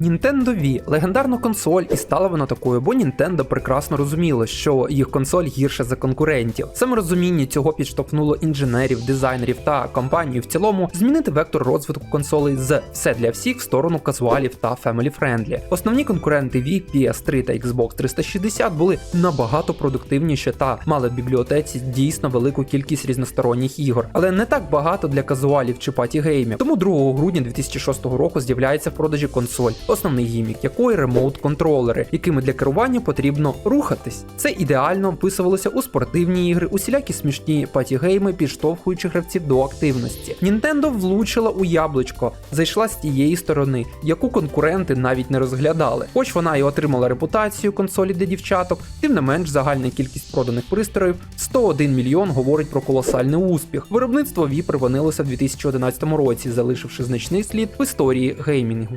Nintendo Wii – легендарна консоль, і стала вона такою, бо Nintendo прекрасно розуміло, що їх консоль гірша за конкурентів. Саме розуміння цього підштовхнуло інженерів, дизайнерів та компанію в цілому змінити вектор розвитку консолей з все для всіх в сторону казуалів та family friendly. Основні конкуренти Wii, PS3 та Xbox 360 були набагато продуктивніші та мали в бібліотеці дійсно велику кількість різносторонніх ігор, але не так багато для казуалів чи паті геймів. Тому 2 грудня 2006 року з'являється в продажі консоль, основний гімік якої ремоут-контролери, якими для керування потрібно рухатись. Це ідеально вписувалося у спортивні ігри, усілякі смішні паті-гейми, підштовхуючи гравців до активності. Nintendo влучила у яблучко, зайшла з тієї сторони, яку конкуренти навіть не розглядали. Хоч вона і отримала репутацію консолі для дівчаток, тим не менш загальна кількість проданих пристроїв 101 мільйон говорить про колосальний успіх. Виробництво Wii припинилося в 2011 році, залишивши значний слід в історії геймінгу.